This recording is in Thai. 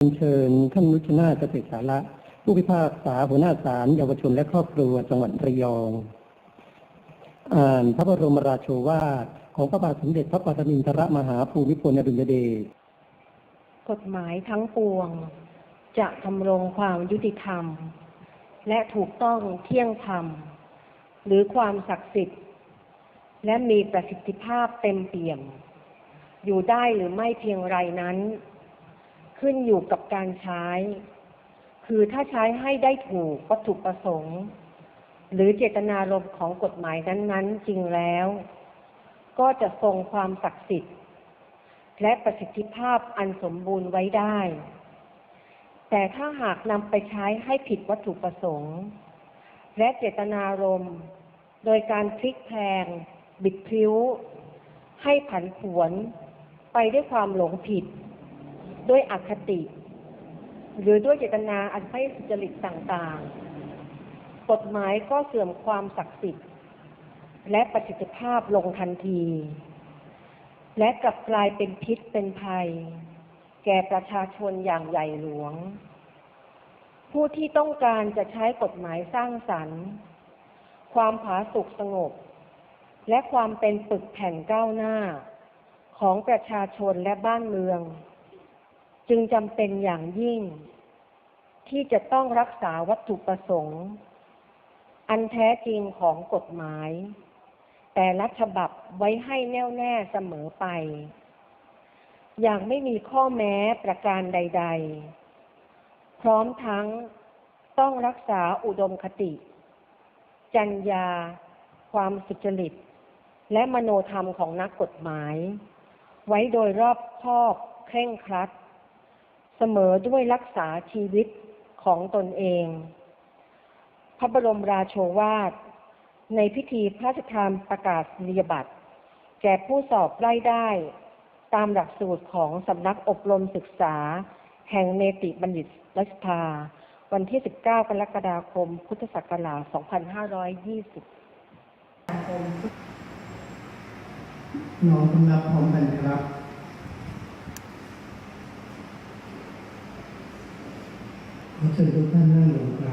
เชิญท่านนุชนาเกษตรสาระ ผู้พิพากษาหัวหน้าศาลเยาวชนและครอบครัวจังหวัดระยอง อ่านพระบรมราโชวาทของพระบาทสมเด็จพระปรมินทรมหาภูมิพลอดุลยเดชกฎหมายทั้งปวง จะทำรงความยุติธรรม และถูกต้องเที่ยงธรรม หรือความศักดิ์สิทธิ์ และมีประสิทธิภาพเต็มเปี่ยม อยู่ได้หรือไม่เพียงไรนั้น ขึ้นอยู่กับการใช้ คือถ้าใช้ให้ได้ถูกวัตถุประสงค์ หรือเจตนารมณ์ของกฎหมายนั้น ๆ จริงแล้ว ก็จะทรงความศักดิ์สิทธิ์ และประสิทธิภาพอันสมบูรณ์ไว้ได้ แต่ถ้าหากนำไปใช้ให้ผิดวัตถุประสงค์ และเจตนารมณ์ โดยการพลิกแพง บิดพลิ้ว ให้ผันผวน ไปด้วยความหลงผิด ด้วยอคติ หรือด้วยเจตนาอันไม่สุจริตต่างๆ กฎหมายก็เสื่อมความศักดิ์สิทธิ์ และประสิทธิภาพลงทันที และกลับกลายเป็นพิษเป็นภัย แก่ประชาชนอย่างใหญ่หลวง ผู้ที่ต้องการจะใช้กฎหมายสร้างสรรค์ ความผาสุกสงบ และความเป็นปึกแผ่นก้าวหน้าของประชาชนและบ้านเมือง จึงจำเป็นอย่างยิ่ง ที่จะต้องรักษาวัตถุประสงค์ อันแท้จริงของกฎหมาย แต่ละฉบับไว้ให้แน่วแน่เสมอไป อย่างไม่มีข้อแม้ประการใด ๆ พร้อมทั้งต้องรักษาอุดมคติ จัญญา ความสุจริต และมโนธรรมของนักกฎหมาย ไว้โดยรอบคอบเคร่งครัด เสมอด้วยรักษาชีวิตของตนเอง พระบรมราโชวาท ในพิธีพระราชทานประกาศนียบัตรแก่ผู้สอบไล่ได้ ตามหลักสูตรของสำนักอบรมศึกษา แห่งเนติบัณฑิตรัชภาวันที่ 19 กรกฎาคม พุทธศักราช 2520นอกำลังพร้อมกันครับ やっぱり五感なんだか